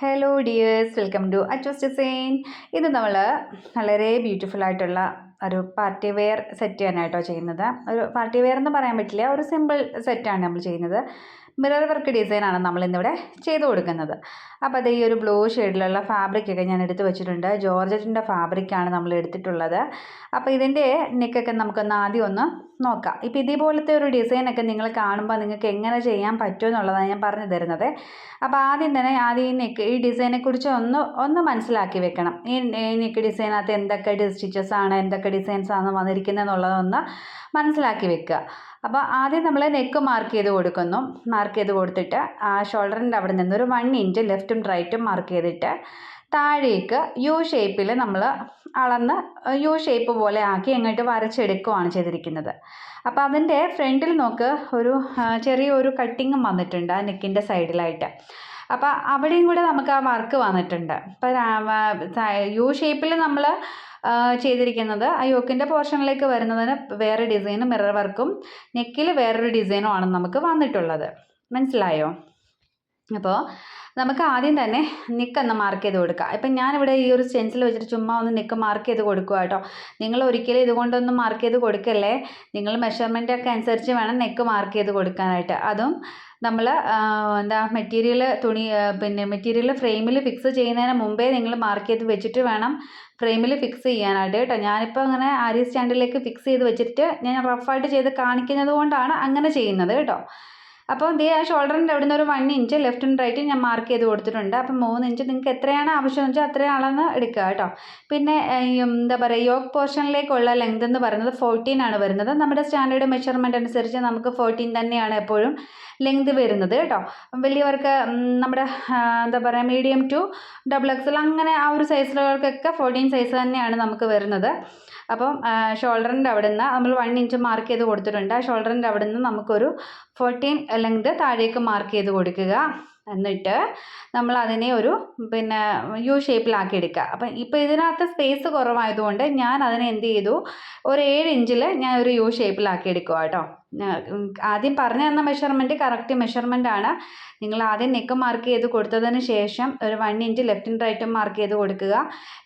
Hello dears welcome to Achos design ഇത് നമ്മൾ വളരെ ബ്യൂട്ടിഫുൾ ആയിട്ടുള്ള ഒരു പാർട്ടി വെയർ സെറ്റ് ചെയ്യാനായിട്ടോ ചെയ്യുന്നത്. ഒരു പാർട്ടി വെയർ എന്ന് പറയാൻ പറ്റില്ല ഒരു സിമ്പിൾ സെറ്റാണ് നമ്മൾ ചെയ്യുന്നത്. മിറർ വർക്ക് ഡിസൈനാണ് നമ്മൾ ഇന്നിവിടെ ചെയ്ത് കൊടുക്കുന്നത്. അപ്പോൾ അത് ഈ ഒരു ബ്ലൂ ഷെയ്ഡിലുള്ള ഫാബ്രിക്കൊക്കെ ഞാൻ എടുത്ത് വെച്ചിട്ടുണ്ട്. ജോർജറ്റിന്റെ ഫാബ്രിക്കാണ് നമ്മൾ എടുത്തിട്ടുള്ളത്. അപ്പോൾ ഇതിന്റെ നെക്കൊക്കെ നമുക്കൊന്ന് ആദ്യം ഒന്ന് നോക്കാം. ഇപ്പോൾ ഇതേപോലത്തെ ഒരു ഡിസൈനൊക്കെ നിങ്ങൾ കാണുമ്പോൾ നിങ്ങൾക്ക് എങ്ങനെ ചെയ്യാൻ പറ്റും എന്നുള്ളതാണ് ഞാൻ പറഞ്ഞു തരുന്നത്. അപ്പോൾ ആദ്യം തന്നെ ആദ്യം ഈ നെക്ക് ഈ ഡിസൈനെക്കുറിച്ച് ഒന്ന് ഒന്ന് മനസ്സിലാക്കി വെക്കണം. ഈ നെക്ക് ഡിസൈനകത്ത് എന്തൊക്കെ സ്റ്റിച്ചസ് ആണ് എന്തൊക്കെ ഡിസൈൻസ് ആണ് വന്നിരിക്കുന്നത് എന്നുള്ളതൊന്ന് മനസ്സിലാക്കി വെക്കുക. അപ്പോൾ ആദ്യം നമ്മൾ നെക്ക് മാർക്ക് ചെയ്ത് കൊടുക്കുന്നു. മാർക്ക് ചെയ്ത് കൊടുത്തിട്ട് ആ ഷോൾഡറിന്റെ അവിടെ നിന്ന് ഒരു വൺ ഇഞ്ച് ലെഫ്റ്റും റൈറ്റും മാർക്ക് ചെയ്തിട്ട് താഴേക്ക് യു ഷേപ്പിൽ നമ്മൾ അളന്ന് യു ഷേപ്പ് പോലെ ആക്കി അങ്ങോട്ട് വരച്ചെടുക്കുകയാണ് ചെയ്തിരിക്കുന്നത്. അപ്പോൾ അതിന്റെ ഫ്രണ്ടിൽ നോക്ക് ഒരു ചെറിയൊരു കട്ടിങ്ങും വന്നിട്ടുണ്ട് ആ നെക്കിന്റെ സൈഡിലായിട്ട് അപ്പോൾ അവിടെയും കൂടെ നമുക്ക് ആ വർക്ക് വന്നിട്ടുണ്ട്. അപ്പോൾ യു ഷേപ്പിൽ നമ്മൾ ചെയ്തിരിക്കുന്നത്. ആ യോക്കിന്റെ പോർഷനിലേക്ക് വരുന്നതിന് വേറെ ഡിസൈനും മിറർ വർക്കും നെക്കിൽ വേറൊരു ഡിസൈനും ആണ് നമുക്ക് വന്നിട്ടുള്ളത്. മനസ്സിലായോ? അപ്പോൾ നമുക്ക് ആദ്യം തന്നെ നിക്ക് ഒന്ന് മാർക്ക് ചെയ്ത് കൊടുക്കാം. ഇപ്പം ഞാനിവിടെ ഈ ഒരു സ്റ്റെൻസിൽ വെച്ചിട്ട് ചുമ്മാ ഒന്ന് നിക്ക് മാർക്ക് ചെയ്ത് കൊടുക്കുക കേട്ടോ. നിങ്ങൾ ഒരിക്കലും ഇതുകൊണ്ടൊന്നും മാർക്ക് ചെയ്ത് കൊടുക്കല്ലേ? നിങ്ങൾ മെഷർമെന്റ് ഒക്കെ അനുസരിച്ച് വേണം നെക്ക് മാർക്ക് ചെയ്ത് കൊടുക്കാനായിട്ട്. അതും നമ്മൾ എന്താ മെറ്റീരിയൽ തുണി പിന്നെ മെറ്റീരിയൽ ഫ്രെയിമിൽ ഫിക്സ് ചെയ്യുന്നതിന് മുമ്പേ നിങ്ങൾ മാർക്ക് ചെയ്ത് വെച്ചിട്ട് വേണം ഫ്രെയിമിൽ ഫിക്സ് ചെയ്യാനായിട്ട് കേട്ടോ. ഞാനിപ്പോൾ അങ്ങനെ ആരി സ്റ്റാൻഡിലേക്ക് ഫിക്സ് ചെയ്ത് വെച്ചിട്ട് ഞാൻ റഫായിട്ട് ചെയ്ത് കാണിക്കുന്നത് കൊണ്ടാണ് അങ്ങനെ ചെയ്യുന്നത് കേട്ടോ. അപ്പോൾ ദേ ആ ഷോൾഡറിന്റെ അവിടെ നിന്ന് ഒരു one inch left and right ഞാൻ മാർക്ക് ചെയ്ത് കൊടുത്തിട്ടുണ്ട്. അപ്പം മൂന്ന് ഇഞ്ച് നിങ്ങൾക്ക് എത്രയാണ് ആവശ്യം വെച്ചാൽ അത്രയും അളന്ന് എടുക്കുക കേട്ടോ. പിന്നെ എന്താ പറയുക യോക്ക് പോർഷനിലേക്കുള്ള ലെങ്ത് എന്ന് പറയുന്നത് ഫോർട്ടീൻ ആണ് വരുന്നത്. നമ്മുടെ സ്റ്റാൻഡേർഡ് മെഷർമെന്റ് അനുസരിച്ച് നമുക്ക് ഫോർട്ടീൻ തന്നെയാണ് എപ്പോഴും ലെങ്ത് വരുന്നത് കേട്ടോ. വലിയവർക്ക് നമ്മുടെ എന്താ പറയുക മീഡിയം ടു ഡബിൾ എക്സൽ അങ്ങനെ ആ ഒരു സൈസിലുള്ളവർക്കൊക്കെ ഫോർട്ടീൻ സൈസ് തന്നെയാണ് നമുക്ക് വരുന്നത്. അപ്പം ഷോൾഡറിന്റെ അവിടെ നിന്ന് നമ്മൾ വൺ ഇഞ്ച് മാർക്ക് ചെയ്ത് കൊടുത്തിട്ടുണ്ട്. ആ ഷോൾഡറിന്റെ അവിടെ നിന്ന് നമുക്കൊരു ഫോർട്ടീൻ ലെങ്ത് താഴേക്ക് മാർക്ക് ചെയ്ത് കൊടുക്കുക. എന്നിട്ട് നമ്മൾ അതിനെ ഒരു പിന്നെ യു ഷേപ്പിലാക്കി എടുക്കുക. അപ്പം ഇപ്പോൾ ഇതിനകത്ത് സ്പേസ് കുറവായതുകൊണ്ട് ഞാൻ അതിനെ എന്ത് ചെയ്തു? ഒരു ഏഴ് ഇഞ്ചിൽ ഞാൻ ഒരു യു ഷേപ്പിലാക്കി എടുക്കുക കേട്ടോ. ആദ്യം പറഞ്ഞു തന്ന മെഷർമെന്റ് കറക്റ്റ് മെഷർമെന്റ് ആണ്. നിങ്ങൾ ആദ്യം നെക്ക് മാർക്ക് ചെയ്ത് കൊടുത്തതിന് ശേഷം ഒരു വൺ ഇഞ്ച് ലെഫ്റ്റ് ആൻഡ് റൈറ്റും മാർക്ക് ചെയ്ത് കൊടുക്കുക.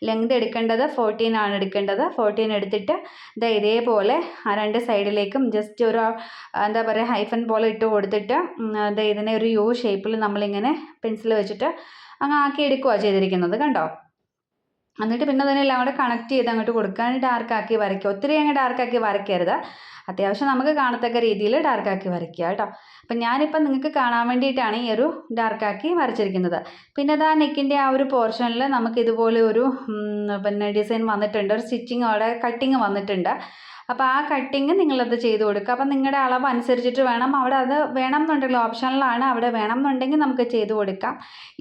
ലെങ്ത് എടുക്കേണ്ടത് ഫോർട്ടീൻ ആണ് എടുക്കേണ്ടത്. ഫോർട്ടീൻ എടുത്തിട്ട് ഇതാ ഇതേപോലെ ആ രണ്ട് സൈഡിലേക്കും ജസ്റ്റ് ഒരു എന്താ പറയുക ഹൈഫൻ പോലെ ഇട്ട് കൊടുത്തിട്ട് ഇതാ ഇതിനെ ഒരു യു ഷേപ്പിൽ നമ്മളിങ്ങനെ പെൻസിൽ വെച്ചിട്ട് അങ്ങ് ആക്കി എടുക്കുകയാണ് ചെയ്തിരിക്കുന്നത്. കണ്ടോ? എന്നിട്ട് പിന്നെ അതിനെല്ലാം കൂടെ കണക്ട് ചെയ്ത് അങ്ങോട്ട് കൊടുക്കാൻ ഡാർക്കാക്കി വരയ്ക്കുക. ഒത്തിരി അങ്ങ് ഡാർക്കാക്കി വരയ്ക്കരുത്. അത്യാവശ്യം നമുക്ക് കാണത്തക്ക രീതിയിൽ ഡാർക്കാക്കി വരയ്ക്കുക കേട്ടോ. അപ്പം ഞാനിപ്പം നിങ്ങൾക്ക് കാണാൻ വേണ്ടിയിട്ടാണ് ഈ ഒരു ഡാർക്കാക്കി വരച്ചിരിക്കുന്നത്. പിന്നെ അത് നെക്കിന്റെ ആ ഒരു പോർഷനിൽ നമുക്ക് ഇതുപോലെ ഒരു പിന്നെ ഡിസൈൻ വന്നിട്ടുണ്ട്. ഒരു സ്റ്റിച്ചിങ് അവിടെ കട്ടിങ് വന്നിട്ടുണ്ട്. അപ്പോൾ ആ കട്ടിങ് നിങ്ങളത് ചെയ്ത് കൊടുക്കുക. അപ്പം നിങ്ങളുടെ അളവ് അനുസരിച്ചിട്ട് വേണം. അവിടെ അത് വേണം എന്നുണ്ടെങ്കിൽ ഓപ്ഷനിലാണ് അവിടെ വേണം എന്നുണ്ടെങ്കിൽ നമുക്ക് ചെയ്ത് കൊടുക്കാം.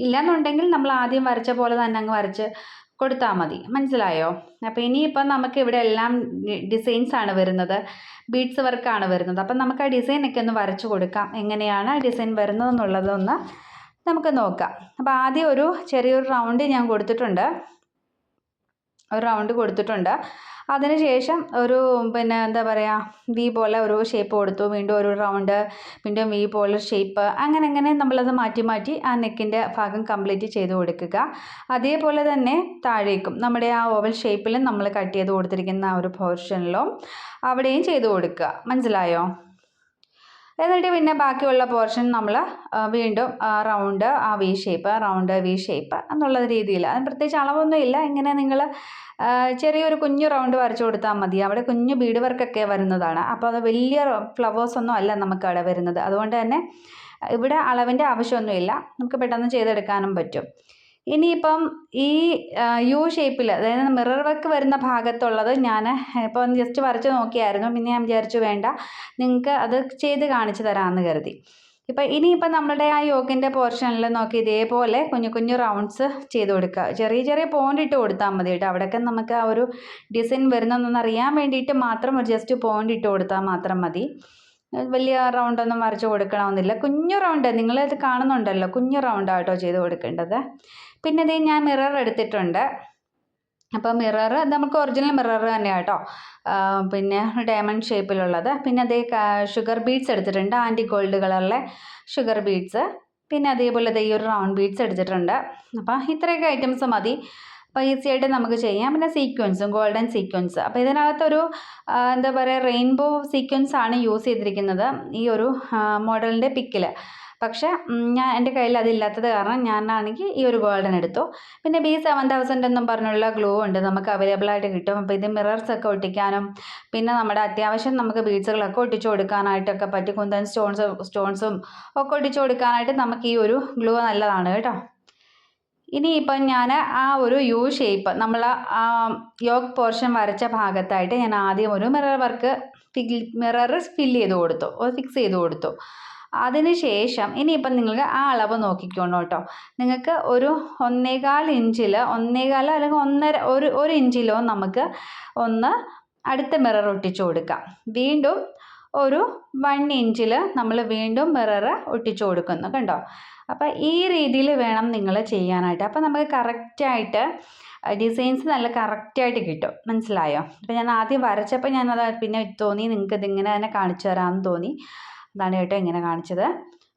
ഇല്ലയെന്നുണ്ടെങ്കിൽ നമ്മൾ ആദ്യം വരച്ച പോലെ തന്നെ അങ്ങ് വരച്ച് കൊടുത്താൽ മതി. മനസ്സിലായോ? അപ്പോൾ ഇനിയിപ്പം നമുക്ക് ഇവിടെ എല്ലാം ഡിസൈൻസ് ആണ് വരുന്നത്. ബീഡ്സ് വർക്കാണ് വരുന്നത്. അപ്പം നമുക്ക് ആ ഡിസൈനൊക്കെ ഒന്ന് വരച്ചു കൊടുക്കാം. എങ്ങനെയാണ് ആ ഡിസൈൻ വരുന്നതെന്നുള്ളതൊന്ന് നമുക്ക് നോക്കാം. അപ്പോൾ ആദ്യം ഒരു ചെറിയൊരു റൗണ്ട് ഞാൻ കൊടുത്തിട്ടുണ്ട്. ഒരു റൗണ്ട് കൊടുത്തിട്ടുണ്ട്. അതിനുശേഷം ഒരു പിന്നെ എന്താ പറയുക വി പോലെ ഒരു ഷേപ്പ് കൊടുത്തു. വീണ്ടും ഒരു റൗണ്ട് വീണ്ടും വി പോലെ ഷേപ്പ് അങ്ങനെ അങ്ങനെ നമ്മളത് മാറ്റി മാറ്റി ആ നെക്കിന്റെ ഭാഗം കംപ്ലീറ്റ് ചെയ്ത് കൊടുക്കുക. അതേപോലെ തന്നെ താഴേക്കും നമ്മുടെ ആ ഓവൽ ഷേപ്പിലും നമ്മൾ കട്ട് ചെയ്ത് കൊടുത്തിരിക്കുന്ന ആ ഒരു പോർഷനിലും അവിടെയും ചെയ്ത് കൊടുക്കുക. മനസ്സിലായോ? എന്നിട്ട് പിന്നെ ബാക്കിയുള്ള പോർഷൻ നമ്മൾ വീണ്ടും റൗണ്ട് ആ V shape round V shape എന്നുള്ള രീതിയിൽ. അതിന് പ്രത്യേകിച്ച് അളവൊന്നും ഇല്ല. ഇങ്ങനെ നിങ്ങൾ ചെറിയൊരു കുഞ്ഞു റൗണ്ട് വരച്ചു കൊടുത്താൽ മതി. അവിടെ കുഞ്ഞു ബീഡ് വർക്കൊക്കെ വരുന്നതാണ്. അപ്പോൾ അത് വലിയ ഫ്ലവേഴ്സൊന്നും അല്ല നമുക്ക് അവിടെ വരുന്നത്. അതുകൊണ്ട് തന്നെ ഇവിടെ അളവിന്റെ ആവശ്യമൊന്നുമില്ല. നമുക്ക് പെട്ടെന്ന് ചെയ്തെടുക്കാനും പറ്റും. ഇനിയിപ്പം ഈ യു ഷേപ്പിൽ അതായത് മിറർ വർക്ക് വരുന്ന ഭാഗത്തുള്ളത് ഞാൻ ഇപ്പോൾ ജസ്റ്റ് വരച്ച് നോക്കിയായിരുന്നു. പിന്നെ ഞാൻ വിചാരിച്ചു വേണ്ട നിങ്ങൾക്ക് അത് ചെയ്ത് കാണിച്ചു തരാമെന്ന് കരുതി. ഇപ്പം ഇനിയിപ്പം നമ്മളുടെ ആ യോഗിന്റെ പോർഷനിൽ നോക്കി ഇതേപോലെ കുഞ്ഞു കുഞ്ഞു റൗണ്ട്സ് ചെയ്ത് കൊടുക്കുക ചെറിയ ചെറിയ പോയിന്റ് ഇട്ട് കൊടുത്താൽ മതി കേട്ടോ. അവിടെയൊക്കെ നമുക്ക് ആ ഒരു ഡിസൈൻ വരുന്നതെന്ന് അറിയാൻ വേണ്ടിയിട്ട് മാത്രം ഒരു ജസ്റ്റ് പോയിന്റ് ഇട്ട് കൊടുത്താൽ മാത്രം മതി. വലിയ റൗണ്ടൊന്നും വരച്ച് കൊടുക്കണമെന്നില്ല. കുഞ്ഞു റൗണ്ട് നിങ്ങളത് കാണുന്നുണ്ടല്ലോ? കുഞ്ഞു റൗണ്ടാട്ടോ ചെയ്ത് കൊടുക്കേണ്ടത്. പിന്നെ ഇത് ഞാൻ മിറർ എടുത്തിട്ടുണ്ട്. അപ്പോൾ മിറർ നമുക്ക് ഒറിജിനൽ മിറർ തന്നെയാണ് കേട്ടോ പിന്നെ ഡയമണ്ട് ഷേപ്പിലുള്ളത് പിന്നെ അതേ ഷുഗർ ബീഡ്സ് എടുത്തിട്ടുണ്ട്. ആന്റി ഗോൾഡ് കളറിലെ ഷുഗർ ബീഡ്സ് പിന്നെ അതേപോലെ ഈ ഒരു റൗണ്ട് ബീഡ്സ് എടുത്തിട്ടുണ്ട്. അപ്പോൾ ഇത്രയൊക്കെ ഐറ്റംസ് മതി. അപ്പോൾ ഈസി ആയിട്ട് നമുക്ക് ചെയ്യാം. പിന്നെ സീക്വൻസും ഗോൾഡൻ സീക്വൻസ് അപ്പോൾ ഇതിനകത്തൊരു എന്താ പറയുക റെയിൻബോ സീക്വൻസ് ആണ് യൂസ് ചെയ്തിരിക്കുന്നത്. ഈ ഒരു മോഡലിന്റെ പിക്കിൽ പക്ഷേ ഞാൻ എന്റെ കയ്യിൽ അതില്ലാത്തത് കാരണം ഞാനാണെങ്കിൽ ഈ ഒരു ഗോൾഡൻ എടുത്തു. പിന്നെ ബി സെവൻ തൗസൻഡ് എന്നും പറഞ്ഞുള്ള ഗ്ലൂ ഉണ്ട് നമുക്ക് അവൈലബിൾ ആയിട്ട് കിട്ടും. അപ്പോൾ ഇത് മിറർസ് ഒക്കെ ഒട്ടിക്കാനും പിന്നെ നമ്മുടെ അത്യാവശ്യം നമുക്ക് ബീഡ്സുകളൊക്കെ ഒട്ടിച്ചു കൊടുക്കാനായിട്ടൊക്കെ പറ്റി. കുന്തൻ സ്റ്റോൺസ് സ്റ്റോൺസും ഒക്കെ ഒട്ടിച്ചു കൊടുക്കാനായിട്ട് നമുക്ക് ഈ ഒരു ഗ്ലൂ നല്ലതാണ് കേട്ടോ. ഇനിയിപ്പം ഞാൻ ആ ഒരു യു ഷേപ്പ് നമ്മൾ ആ യോഗ് പോർഷൻ വരച്ച ഭാഗത്തായിട്ട് ഞാൻ ആദ്യം ഒരു mirror work fill mirror fill ചെയ്ത് കൊടുത്തു. ഫിക്സ് ചെയ്ത് കൊടുത്തു. അതിന് ശേഷം ഇനിയിപ്പം നിങ്ങൾക്ക് ആ അളവ് നോക്കിക്കോണം കേട്ടോ. നിങ്ങൾക്ക് ഒരു ഒന്നേകാൽ ഇഞ്ചിൽ ഒന്നേകാലോ അല്ലെങ്കിൽ ഒന്നര ഒരു ഒരു ഇഞ്ചിലോ നമുക്ക് ഒന്ന് അടുത്ത മിറർ ഒട്ടിച്ചു കൊടുക്കാം. വീണ്ടും ഒരു വൺ ഇഞ്ചിൽ നമ്മൾ വീണ്ടും മിറർ ഒട്ടിച്ചു കൊടുക്കുന്നു കണ്ടോ? അപ്പോൾ ഈ രീതിയിൽ വേണം നിങ്ങൾ ചെയ്യാനായിട്ട്. അപ്പോൾ നമുക്ക് കറക്റ്റായിട്ട് ഡിസൈൻസ് നല്ല കറക്റ്റായിട്ട് കിട്ടും. മനസ്സിലായോ? അപ്പോൾ ഞാൻ ആദ്യം വരച്ചപ്പോൾ ഞാനത് പിന്നെ തോന്നി നിങ്ങൾക്ക് ഇതിങ്ങനെ തന്നെ കാണിച്ചു തരാമെന്ന് തോന്നി. അതാണ് കേട്ടോ ഇങ്ങനെ കാണിച്ചത്.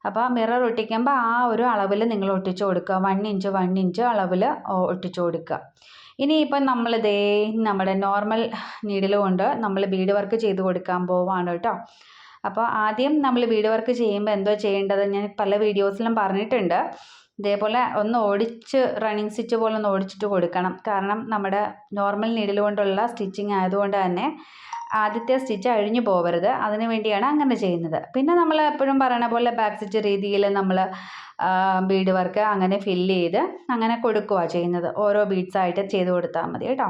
അപ്പോൾ മിറർ ഒട്ടിക്കുമ്പോൾ ആ ഒരു അളവിൽ നിങ്ങൾ ഒട്ടിച്ചു കൊടുക്കുക. വൺ ഇഞ്ച് വൺ ഇഞ്ച് അളവിൽ ഒട്ടിച്ചു കൊടുക്കുക. ഇനി ഇനിയിപ്പം നമ്മളിതേ നമ്മുടെ നോർമൽ നീഡിൽ കൊണ്ട് നമ്മൾ ബീഡ് വർക്ക് ചെയ്ത് കൊടുക്കാൻ പോവാണ് കേട്ടോ. അപ്പോൾ ആദ്യം നമ്മൾ ബീഡ് വർക്ക് ചെയ്യുമ്പോൾ എന്തോ ചെയ്യേണ്ടത്? ഞാൻ പല വീഡിയോസിലും പറഞ്ഞിട്ടുണ്ട്. ഇതേപോലെ ഒന്ന് ഓടിച്ച് റണ്ണിങ് സ്റ്റിച്ച് പോലെ ഒന്ന് ഓടിച്ചിട്ട് കൊടുക്കണം. കാരണം നമ്മുടെ നോർമൽ നീഡിൽ കൊണ്ടുള്ള സ്റ്റിച്ചിങ് ആയതുകൊണ്ട് തന്നെ ആദ്യത്തെ സ്റ്റിച്ച് അഴിഞ്ഞു പോകരുത് അതിന് വേണ്ടിയാണ് അങ്ങനെ ചെയ്യുന്നത്. പിന്നെ നമ്മൾ എപ്പോഴും പറയണ പോലെ ബാക്ക് സ്റ്റിച്ച് രീതിയിൽ നമ്മൾ ബീഡ് വർക്ക് അങ്ങനെ ഫില്ല് ചെയ്ത് അങ്ങനെ കൊടുക്കുക ചെയ്യുന്നത്. ഓരോ ബീഡ്സ് ആയിട്ട് ചെയ്ത് കൊടുത്താൽ മതി കേട്ടോ.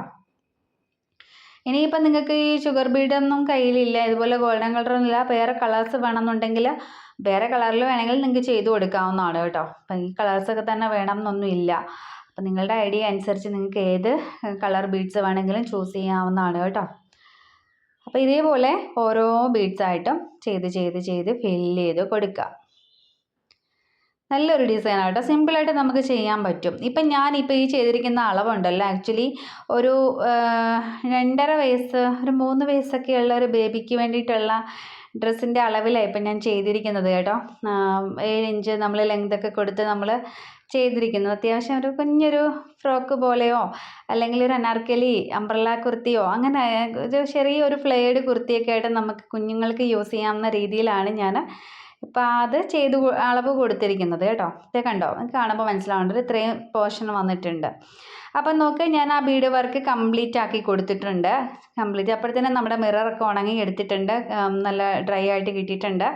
ഇനിയിപ്പം നിങ്ങൾക്ക് ഈ ഷുഗർ ബീഡൊന്നും കയ്യിലില്ല. ഇതുപോലെ ഗോൾഡൻ കളറൊന്നുമില്ല വേറെ കളേഴ്സ് വേണമെന്നുണ്ടെങ്കിൽ വേറെ കളറിൽ വേണമെങ്കിൽ നിങ്ങൾക്ക് ചെയ്ത് കൊടുക്കാവുന്നതാണ് കേട്ടോ. അപ്പം ഈ കളേഴ്സൊക്കെ തന്നെ വേണമെന്നൊന്നുമില്ല അപ്പം നിങ്ങളുടെ ഐഡിയ അനുസരിച്ച് നിങ്ങൾക്ക് ഏത് കളർ ബീഡ്സ് വേണമെങ്കിലും ചൂസ് ചെയ്യാവുന്നതാണ് കേട്ടോ. അപ്പോൾ ഇതേപോലെ ഓരോ ബീഡ്സ് ആയിട്ടും ചെയ്ത് ചെയ്ത് ചെയ്ത് ഫില്ല് ചെയ്ത് കൊടുക്കുക. നല്ലൊരു ഡിസൈൻ ആട്ടോ. സിമ്പിളായിട്ട് നമുക്ക് ചെയ്യാൻ പറ്റും. ഇപ്പം ഞാനിപ്പോൾ ഈ ചെയ്തിരിക്കുന്ന അളവുണ്ടല്ലോ. ആക്ച്വലി ഒരു രണ്ടര വയസ്സ് ഒരു മൂന്ന് വയസ്സൊക്കെയുള്ള ഒരു ബേബിക്ക് വേണ്ടിയിട്ടുള്ള ഡ്രസ്സിന്റെ അളവിലാണ് ഇപ്പം ഞാൻ ചെയ്തിരിക്കുന്നത് കേട്ടോ. ഏഴ് ഇഞ്ച് നമ്മൾ ലെങ്തൊക്കെ കൊടുത്ത് നമ്മൾ ചെയ്തിരിക്കുന്നത് അത്യാവശ്യം ഒരു കുഞ്ഞൊരു ഫ്രോക്ക് പോലെയോ അല്ലെങ്കിൽ ഒരു അനാർക്കലി അംബ്രല്ല കുർത്തിയോ അങ്ങനെ ഒരു ചെറിയൊരു ഫ്ലെയർഡ് കുർത്തിയൊക്കെ ആയിട്ട് നമുക്ക് കുഞ്ഞുങ്ങൾക്ക് യൂസ് ചെയ്യാവുന്ന രീതിയിലാണ് ഞാൻ ഇപ്പം അത് ചെയ്ത് അളവ് കൊടുത്തിരിക്കുന്നത് കേട്ടോ. ഇത് കണ്ടോ? കാണുമ്പോൾ മനസ്സിലാവേണ്ടത് ഇത്രയും പോർഷൻ വന്നിട്ടുണ്ട്. അപ്പം നോക്ക് ഞാൻ ആ ബീഡ് വർക്ക് കംപ്ലീറ്റ് ആക്കി കൊടുത്തിട്ടുണ്ട്. കംപ്ലീറ്റ് അപ്പോഴത്തേനും നമ്മുടെ മിററൊക്കെ ഉണങ്ങി എടുത്തിട്ടുണ്ട്. നല്ല ഡ്രൈ ആയിട്ട് കിട്ടിയിട്ടുണ്ട്.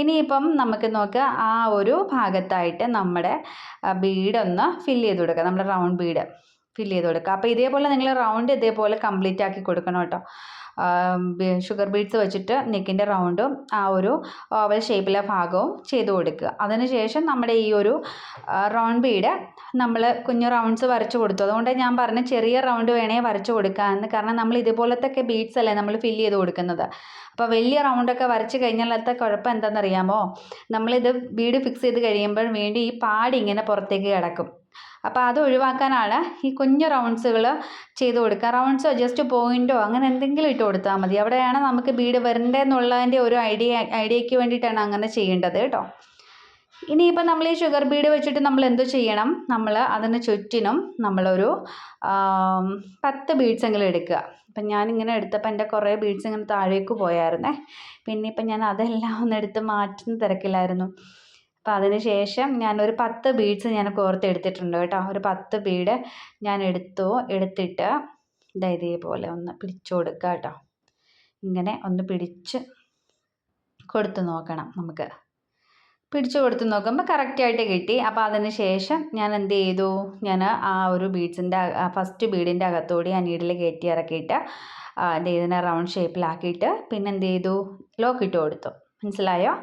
ഇനിയിപ്പം നമുക്ക് നോക്കുക ആ ഒരു ഭാഗത്തായിട്ട് നമ്മുടെ ബീഡൊന്ന് ഫില്ല് ചെയ്ത് കൊടുക്കുക നമ്മുടെ റൗണ്ട് ബീഡ് ഫില്ല് ചെയ്ത് കൊടുക്കുക അപ്പോൾ ഇതേപോലെ നിങ്ങൾ റൗണ്ട് ഇതേപോലെ കംപ്ലീറ്റ് ആക്കി കൊടുക്കണം കേട്ടോ. ഷുഗർ ബീഡ്സ് വെച്ചിട്ട് നെക്കിന്റെ റൗണ്ടും ആ ഒരു ഓവൽ ഷേപ്പിലെ ഭാഗവും ചെയ്ത് കൊടുക്കുക. അതിനുശേഷം നമ്മുടെ ഈ ഒരു റൗണ്ട് ബീഡ് നമ്മൾ കുഞ്ഞു റൗണ്ട്സ് വരച്ച് കൊടുത്തു. അതുകൊണ്ട് ഞാൻ പറഞ്ഞ ചെറിയ റൗണ്ട് വേണേ വരച്ച് കൊടുക്കാമെന്ന് കാരണം നമ്മൾ ഇതുപോലത്തെ ബീഡ്സ് അല്ലേ നമ്മൾ ഫില്ല് ചെയ്ത് കൊടുക്കുന്നത്. അപ്പോൾ വലിയ റൗണ്ടൊക്കെ വരച്ച് കഴിഞ്ഞാലത്തെ കുഴപ്പം എന്താണെന്നറിയാമോ? നമ്മളിത് ബീഡ് ഫിക്സ് ചെയ്ത് കഴിയുമ്പോൾ വീണ്ടും ഈ പാടി ഇങ്ങനെ പുറത്തേക്ക് കിടക്കും. അപ്പോൾ അത് ഒഴിവാക്കാനാണ് ഈ കുഞ്ഞു റൗണ്ട്സുകൾ ചെയ്ത് കൊടുക്കുക. റൗണ്ട്സോ ജസ്റ്റ് പോയിന്റോ അങ്ങനെ എന്തെങ്കിലും ഇട്ട് കൊടുത്താൽ മതി. അവിടെയാണ് നമുക്ക് ബീഡ് വരണ്ടേന്നുള്ളതിന്റെ ഒരു ഐഡിയ ഐഡിയയ്ക്ക് വേണ്ടിയിട്ടാണ് അങ്ങനെ ചെയ്യേണ്ടത് കേട്ടോ. ഇനിയിപ്പോൾ നമ്മൾ ഈ ഷുഗർ ബീഡ് വെച്ചിട്ട് നമ്മൾ എന്തോ ചെയ്യണം? നമ്മൾ അതിന് ചുറ്റിനും നമ്മളൊരു പത്ത് ബീഡ്സ് എങ്കിലും എടുക്കുക. അപ്പം ഞാനിങ്ങനെ എടുത്തപ്പോൾ എന്റെ കുറേ ബീഡ്സ് ഇങ്ങനെ താഴേക്ക് പോയായിരുന്നേ. പിന്നെ ഇപ്പം ഞാൻ അതെല്ലാം ഒന്ന് എടുത്ത് മാറ്റുന്ന തിരക്കിലായിരുന്നു. അപ്പം അതിന് ശേഷം ഞാനൊരു പത്ത് ബീഡ്സ് ഞാൻ കോർത്തെടുത്തിട്ടുണ്ട് കേട്ടോ. ഒരു പത്ത് ബീഡ് ഞാൻ എടുത്തു. എടുത്തിട്ട് ദാ ഇതേപോലെ ഒന്ന് പിടിച്ചു കൊടുക്കുക കേട്ടോ. ഇങ്ങനെ ഒന്ന് പിടിച്ച് കൊടുത്തു നോക്കണം നമുക്ക്. പിടിച്ചു കൊടുത്ത് നോക്കുമ്പോൾ കറക്റ്റായിട്ട് കിട്ടി. അപ്പോൾ അതിന് ശേഷം ഞാൻ എന്ത് ചെയ്തു? ഞാൻ ആ ഒരു ബീഡ്സിന്റെ ഫസ്റ്റ് ബീഡിന്റെ അകത്തോടി ആ നീഡിൽ കയറ്റി ഇറക്കിയിട്ട് ഇതിനെ റൗണ്ട് ഷേപ്പിലാക്കിയിട്ട് പിന്നെ എന്ത് ചെയ്തു? ലോക്ക് ഇട്ട് കൊടുത്തു. മനസ്സിലായോ?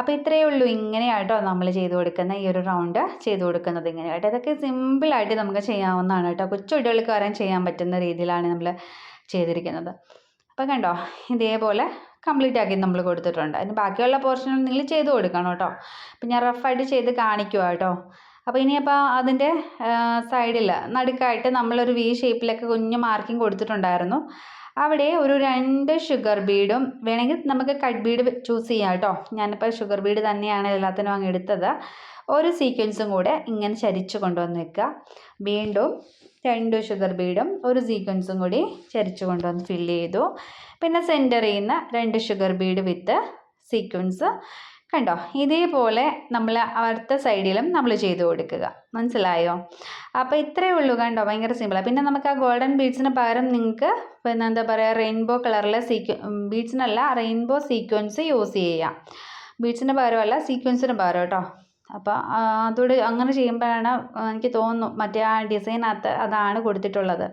അപ്പോൾ ഇത്രയേ ഉള്ളൂ. ഇങ്ങനെയാട്ടോ നമ്മൾ ചെയ്ത് കൊടുക്കുന്ന ഈ ഒരു റൗണ്ട് ചെയ്ത് കൊടുക്കുന്നത് ഇങ്ങനെയായിട്ട്. ഇതൊക്കെ സിമ്പിളായിട്ട് നമുക്ക് ചെയ്യാവുന്നതാണ് കേട്ടോ. കൊച്ചു കുട്ടികൾക്ക് വരാൻ ചെയ്യാൻ പറ്റുന്ന രീതിയിലാണ് നമ്മൾ ചെയ്തിരിക്കുന്നത്. അപ്പോൾ കണ്ടോ ഇതേപോലെ കംപ്ലീറ്റ് ആക്കി നമ്മൾ കൊടുത്തിട്ടുണ്ട്. അതിന് ബാക്കിയുള്ള പോർഷൻ നിങ്ങൾ ചെയ്ത് കൊടുക്കണം കേട്ടോ. അപ്പം ഞാൻ റഫായിട്ട് ചെയ്ത് കാണിക്കുക കേട്ടോ. അപ്പോൾ ഇനിയപ്പോൾ അതിന്റെ സൈഡിൽ നടുക്കായിട്ട് നമ്മളൊരു വി ഷേപ്പിലൊക്കെ കുഞ്ഞ് മാർക്കിംഗ് കൊടുത്തിട്ടുണ്ടായിരുന്നു. അവിടെ ഒരു രണ്ട് ഷുഗർ ബീഡും വേണമെങ്കിൽ നമുക്ക് കട്ട് ബീഡ് ചൂസ് ചെയ്യാം കേട്ടോ. ഞാനിപ്പോൾ ഷുഗർ ബീഡ് തന്നെയാണ് എല്ലാത്തിനും അങ്ങ് എടുത്തത്. ഒരു സീക്വൻസും കൂടെ ഇങ്ങനെ ചരിച്ചു കൊണ്ടുവന്ന് വെക്കുക വീണ്ടും രണ്ട് ഷുഗർ ബീഡും ഒരു സീക്വൻസും കൂടി ചരിച്ചു കൊണ്ടുവന്ന് ഫില്ല് ചെയ്തു. പിന്നെ സെന്ററിൽ നിന്ന് രണ്ട് ഷുഗർ ബീഡ് വിത്ത് സീക്വൻസ് കണ്ടോ? ഇതേപോലെ നമ്മൾ അടുത്ത സൈഡിലും നമ്മൾ ചെയ്തു കൊടുക്കുക. മനസ്സിലായോ? അപ്പോൾ ഇത്രയേ ഉള്ളൂ കണ്ടോ? ഭയങ്കര സിമ്പിളാണ് പിന്നെ നമുക്ക് ആ ഗോൾഡൻ ബീഡ്സിന് പകരം നിങ്ങൾക്ക് പിന്നെ എന്താ പറയുക റെയിൻബോ കളറിലെ സീക്വ ബീഡ്സിനല്ല റെയിൻബോ സീക്വൻസ് യൂസ് ചെയ്യാം. ബീഡ്സിന് പകരമല്ല സീക്വൻസിന് പകരം കേട്ടോ. അപ്പോൾ അതോട് അങ്ങനെ ചെയ്യുമ്പോഴാണ് എനിക്ക് തോന്നുന്നു മറ്റേ ആ ഡിസൈനകത്ത് അതാണ് കൊടുത്തിട്ടുള്ളത്.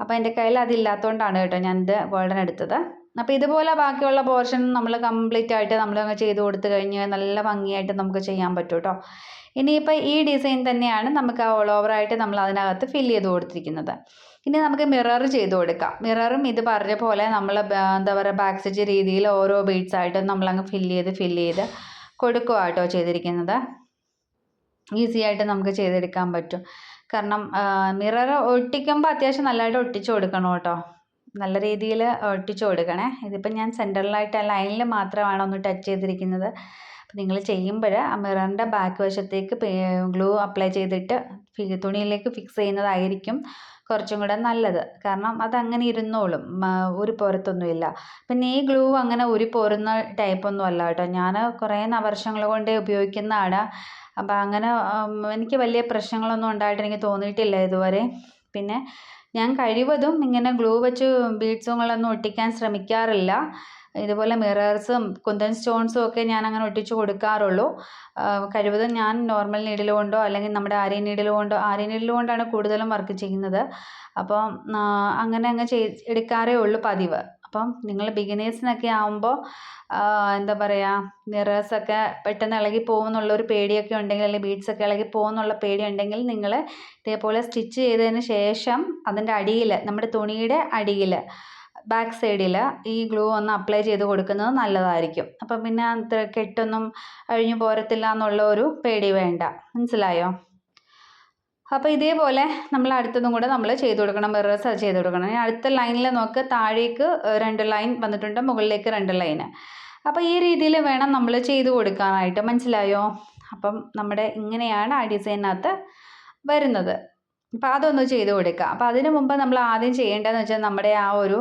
അപ്പോൾ എന്റെ കയ്യിൽ അതില്ലാത്തതുകൊണ്ടാണ് കേട്ടോ ഞാനിത് ഗോൾഡൻ എടുത്തത്. അപ്പോൾ ഇതുപോലെ ബാക്കിയുള്ള പോർഷൻ നമ്മൾ കംപ്ലീറ്റ് ആയിട്ട് നമ്മൾ അങ്ങ് ചെയ്ത് കൊടുത്തു കഴിഞ്ഞാൽ നല്ല ഭംഗിയായിട്ട് നമുക്ക് ചെയ്യാൻ പറ്റും കേട്ടോ ഇനിയിപ്പോൾ ഈ ഡിസൈൻ തന്നെയാണ് നമുക്ക് ആ ഓൾ ഓവറായിട്ട് നമ്മൾ അതിനകത്ത് ഫിൽ ചെയ്ത് കൊടുത്തിരിക്കുന്നത്. ഇനി നമുക്ക് മിറർ ചെയ്ത് കൊടുക്കാം. മിററും ഇത് പറഞ്ഞ പോലെ നമ്മൾ എന്താ പറയുക ബാക്ക് സ്റ്റിച്ച് രീതിയിൽ ഓരോ ബീഡ്സ് ആയിട്ട് നമ്മളങ്ങ് ഫിൽ ചെയ്ത് ഫിൽ ചെയ്ത് കൊടുക്കുക കേട്ടോ ചെയ്തിരിക്കുന്നത്. ഈസി ആയിട്ട് നമുക്ക് ചെയ്തെടുക്കാൻ പറ്റും. കാരണം മിറർ ഒട്ടിക്കുമ്പോൾ അത്യാവശ്യം നല്ലതായിട്ട് ഒട്ടിച്ചു കൊടുക്കണം കേട്ടോ. നല്ല രീതിയിൽ ഒട്ടിച്ചു കൊടുക്കണേ. ഇതിപ്പോൾ ഞാൻ സെന്ററിലായിട്ട് ലൈനിൽ മാത്രമാണ് ഒന്ന് ടച്ച് ചെയ്തിരിക്കുന്നത്. അപ്പോൾ നിങ്ങൾ ചെയ്യുമ്പോൾ ആ മിററിന്റെ ബാക്ക് വശത്തേക്ക് ഗ്ലൂ അപ്ലൈ ചെയ്തിട്ട് തുണിയിലേക്ക് ഫിക്സ് ചെയ്യുന്നതായിരിക്കും കുറച്ചും കൂടെ നല്ലത്. കാരണം അതങ്ങനെ ഇരുന്നോളും. ഒരു പോരത്തൊന്നുമില്ല. പിന്നെ ഈ ഗ്ലൂ അങ്ങനെ ഒരു പോരുന്ന ടൈപ്പൊന്നും അല്ല കേട്ടോ. ഞാൻ കുറേ വർഷങ്ങൾ കൊണ്ട് ഉപയോഗിക്കുന്നതാണ്. അപ്പം അങ്ങനെ എനിക്ക് വലിയ പ്രശ്നങ്ങളൊന്നും ഉണ്ടായിട്ട് എനിക്ക് തോന്നിയിട്ടില്ല ഇതുവരെ. പിന്നെ ഞാൻ കഴിവതും ഇങ്ങനെ ഗ്ലൂ വെച്ച് ബീഡ്സുകളൊന്നും ഒട്ടിക്കാൻ ശ്രമിക്കാറില്ല. ഇതുപോലെ മിറേഴ്സും കുന്തൻ സ്റ്റോൺസും ഒക്കെ ഞാൻ അങ്ങനെ ഒട്ടിച്ചു കൊടുക്കാറുള്ളൂ. കഴിവതും ഞാൻ നോർമൽ നീഡിൽ കൊണ്ടോ അല്ലെങ്കിൽ നമ്മുടെ ആരി നീഡിൽ കൊണ്ടോ ആരി നീഡിൽ കൊണ്ടാണ് കൂടുതലും വർക്ക് ചെയ്യുന്നത്. അപ്പോൾ അങ്ങനെ അങ്ങ് ചെയ് എടുക്കാറേ ഉള്ളൂ പതിവ്. അപ്പം നിങ്ങൾ ബിഗിനേഴ്സിനൊക്കെ ആകുമ്പോൾ എന്താ പറയുക മിറേഴ്സൊക്കെ പെട്ടെന്ന് ഇളകി പോകുമെന്നുള്ളൊരു പേടിയൊക്കെ ഉണ്ടെങ്കിൽ അല്ലെങ്കിൽ ബീഡ്സൊക്കെ ഇളകി പോകുമെന്നുള്ള പേടി ഉണ്ടെങ്കിൽ നിങ്ങൾ ഇതേപോലെ സ്റ്റിച്ച് ചെയ്തതിന് ശേഷം അതിന്റെ അടിയിൽ നമ്മുടെ തുണിയുടെ അടിയിൽ ബാക്ക് സൈഡിൽ ഈ ഗ്ലൂ ഒന്ന് അപ്ലൈ ചെയ്ത് കൊടുക്കുന്നത് നല്ലതായിരിക്കും. അപ്പം പിന്നെ കെട്ടൊന്നും അഴിഞ്ഞു പോരത്തില്ല എന്നുള്ള ഒരു പേടി വേണ്ട. മനസ്സിലായോ? അപ്പോൾ ഇതേപോലെ നമ്മൾ അടുത്തതും കൂടെ നമ്മൾ ചെയ്ത് കൊടുക്കണം മിറേഴ്സ് അത് ചെയ്ത് കൊടുക്കണം. അടുത്ത ലൈനിൽ നോക്ക് താഴേക്ക് രണ്ട് ലൈൻ വന്നിട്ടുണ്ട് മുകളിലേക്ക് രണ്ട് ലൈന് അപ്പോൾ ഈ രീതിയിൽ വേണം നമ്മൾ ചെയ്ത് കൊടുക്കാനായിട്ട്. മനസ്സിലായോ? അപ്പം നമ്മുടെ ഇങ്ങനെയാണ് ആ ഡിസൈനകത്ത് വരുന്നത്. അപ്പോൾ അതൊന്ന് ചെയ്ത് കൊടുക്കുക അപ്പോൾ അതിന് മുമ്പ് നമ്മൾ ആദ്യം ചെയ്യേണ്ടതെന്ന് വെച്ചാൽ നമ്മുടെ ആ ഒരു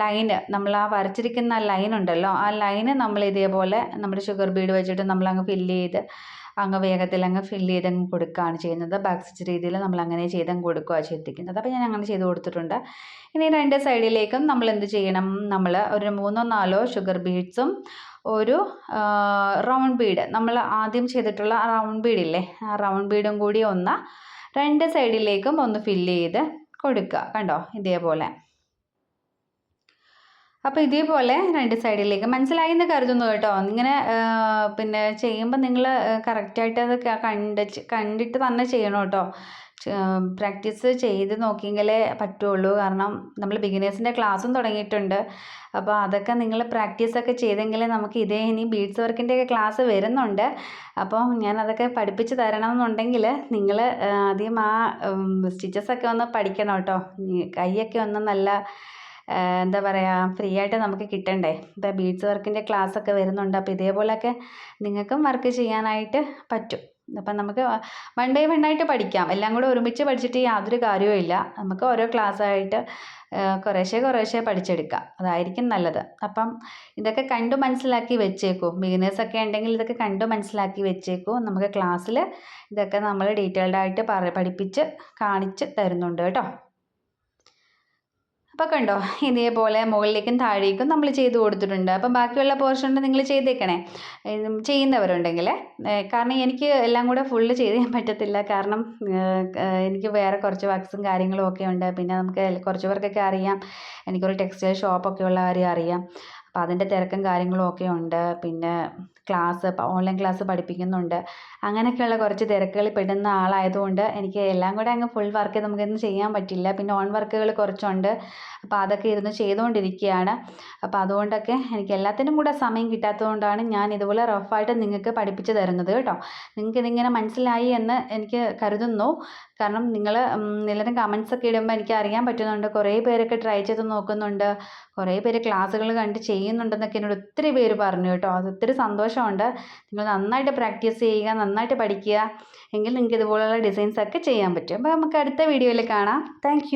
ലൈന് നമ്മൾ ആ വരച്ചിരിക്കുന്ന ലൈൻ ഉണ്ടല്ലോ ആ ലൈന് നമ്മൾ ഇതേപോലെ നമ്മുടെ ഷുഗർ ബീഡ് വെച്ചിട്ട് നമ്മൾ അങ്ങ് ഫില്ല് ചെയ്ത് അങ്ങ് വേഗത്തിൽ അങ്ങ് ഫില്ല് ചെയ്തങ്ങ് കൊടുക്കുകയാണ് ചെയ്യുന്നത്. ബാക്ക് രീതിയിൽ നമ്മൾ അങ്ങനെ ചെയ്തങ്ങ് കൊടുക്കുകയാണ് ചെയ്തിരിക്കുന്നത്. അപ്പോൾ ഞാൻ അങ്ങനെ ചെയ്ത് കൊടുത്തിട്ടുണ്ട്. ഇനി രണ്ട് സൈഡിലേക്കും നമ്മൾ എന്ത് ചെയ്യണം? നമ്മൾ ഒരു മൂന്നോ നാലോ ഷുഗർ ബീഡ്സും ഒരു റൗണ്ട് ബീഡ് നമ്മൾ ആദ്യം ചെയ്തിട്ടുള്ള റൗണ്ട് ബീഡില്ലേ ആ റൗണ്ട് ബീഡും കൂടി ഒന്ന് രണ്ട് സൈഡിലേക്കും ഒന്ന് ഫില്ല് ചെയ്ത് കൊടുക്കുക. കണ്ടോ? ഇതേപോലെ. അപ്പോൾ ഇതേപോലെ രണ്ട് സൈഡിലേക്ക് മനസ്സിലായി എന്ന് കരുതുന്നു കേട്ടോ. ഇങ്ങനെ പിന്നെ ചെയ്യുമ്പോൾ നിങ്ങൾ കറക്റ്റായിട്ട് അത് കണ്ട് കണ്ടിട്ട് തന്നെ ചെയ്യണം കേട്ടോ. പ്രാക്ടീസ് ചെയ്ത് നോക്കിയെങ്കിലേ പറ്റുള്ളൂ. കാരണം നമ്മൾ ബിഗിനേഴ്സിന്റെ ക്ലാസ്സും തുടങ്ങിയിട്ടുണ്ട്. അപ്പോൾ അതൊക്കെ നിങ്ങൾ പ്രാക്ടീസൊക്കെ ചെയ്തെങ്കിലേ നമുക്ക് ഇതേ ഇനി ബീഡ്സ് വർക്കിന്റെയൊക്കെ ക്ലാസ് വരുന്നുണ്ട്. അപ്പോൾ ഞാൻ അതൊക്കെ പഠിപ്പിച്ച് തരണമെന്നുണ്ടെങ്കിൽ നിങ്ങൾ ആദ്യം ആ സ്റ്റിച്ചസ് ഒക്കെ ഒന്ന് പഠിക്കണം കേട്ടോ. കൈയൊക്കെ ഒന്ന് നല്ല എന്താ പറയുക ഫ്രീ ആയിട്ട് നമുക്ക് കിട്ടണ്ടേ? ഇപ്പോൾ ബീഡ്സ് വർക്കിന്റെ ക്ലാസ്സൊക്കെ വരുന്നുണ്ട്. അപ്പോൾ ഇതേപോലെയൊക്കെ നിങ്ങൾക്കും വർക്ക് ചെയ്യാനായിട്ട് പറ്റും. അപ്പം നമുക്ക് വൺ ബൈ വൺ ആയിട്ട് പഠിക്കാം. എല്ലാം കൂടെ ഒരുമിച്ച് പഠിച്ചിട്ട് യാതൊരു കാര്യവും ഇല്ല. നമുക്ക് ഓരോ ക്ലാസ്സായിട്ട് കുറേശ്ശെ കുറേശ്ശെ പഠിച്ചെടുക്കാം. അതായിരിക്കും നല്ലത്. അപ്പം ഇതൊക്കെ കണ്ടു മനസ്സിലാക്കി വെച്ചേക്കൂ. ബിഗിനേഴ്സൊക്കെ ഉണ്ടെങ്കിൽ ഇതൊക്കെ കണ്ടു മനസ്സിലാക്കി വെച്ചേക്കൂ. നമുക്ക് ക്ലാസ്സിൽ ഇതൊക്കെ നമ്മൾ ഡീറ്റെയിൽഡായിട്ട് പറ പഠിപ്പിച്ച് കാണിച്ച് തരുന്നുണ്ട് കേട്ടോ. അപ്പോൾ കണ്ടോ ഇതേപോലെ മുകളിലേക്കും താഴേക്കും നമ്മൾ ചെയ്ത് കൊടുത്തിട്ടുണ്ട്. അപ്പം ബാക്കിയുള്ള പോർഷൻ നിങ്ങൾ ചെയ്തേക്കണേ. ചെയ്യുന്നവരുണ്ടെങ്കിൽ കാരണം എനിക്ക് എല്ലാം കൂടെ ഫുള്ള് ചെയ്ത് ചെയ്യാൻ പറ്റത്തില്ല. കാരണം എനിക്ക് വേറെ കുറച്ച് വർക്ക്സും കാര്യങ്ങളും ഒക്കെ ഉണ്ട്. പിന്നെ നമുക്ക് കുറച്ച് പേർക്കൊക്കെ അറിയാം. എനിക്കൊരു ടെക്സ്റ്റൈൽ ഷോപ്പൊക്കെ ഉള്ള കാര്യം അറിയാം. അപ്പോൾ അതിന്റെ തിരക്കും കാര്യങ്ങളും ഒക്കെ ഉണ്ട്. പിന്നെ ക്ലാസ് ഓൺലൈൻ ക്ലാസ് പഠിപ്പിക്കുന്നുണ്ട്. അങ്ങനെയൊക്കെയുള്ള കുറച്ച് തിരക്കുകളിൽ പെടുന്ന ആളായതുകൊണ്ട് എനിക്ക് എല്ലാം കൂടെ അങ്ങ് ഫുൾ വർക്ക് നമുക്കിന്ന് ചെയ്യാൻ പറ്റില്ല. പിന്നെ ഓൺ വർക്കുകൾ കുറച്ചുണ്ട്. അപ്പോൾ അതൊക്കെ ഇരുന്ന് ചെയ്തുകൊണ്ടിരിക്കുകയാണ്. അപ്പോൾ അതുകൊണ്ടൊക്കെ എനിക്ക് എല്ലാത്തിനും കൂടെ സമയം കിട്ടാത്തതുകൊണ്ടാണ് ഞാൻ ഇതുപോലെ റഫായിട്ട് നിങ്ങൾക്ക് പഠിപ്പിച്ചു തരുന്നത് കേട്ടോ. നിങ്ങൾക്ക് ഇതിങ്ങനെ മനസ്സിലായി എന്ന് എനിക്ക് കരുതുന്നു. കാരണം നിങ്ങൾ എല്ലാവരും കമൻസ് ഒക്കെ ഇടുമ്പോൾ എനിക്ക് അറിയാൻ പറ്റുന്നുണ്ട്. കുറേ പേരൊക്കെ ട്രൈ ചെയ്ത് നോക്കുന്നുണ്ട്. കുറേ പേര് ക്ലാസ്സുകൾ കണ്ട് ചെയ്യുന്നുണ്ടെന്നൊക്കെ എന്നോട് ഒത്തിരി പേര് പറഞ്ഞു കേട്ടോ. അത് ഒത്തിരി സന്തോഷമുണ്ട് നിങ്ങൾ നന്നായിട്ട് പ്രാക്ടീസ് ചെയ്യുക നന്നായിട്ട് പഠിക്കുക. എങ്കിൽ നിങ്ങൾക്ക് ഇതുപോലുള്ള ഡിസൈൻസ് ഒക്കെ ചെയ്യാൻ പറ്റും. അപ്പോൾ നമുക്ക് അടുത്ത വീഡിയോയിൽ കാണാം. താങ്ക്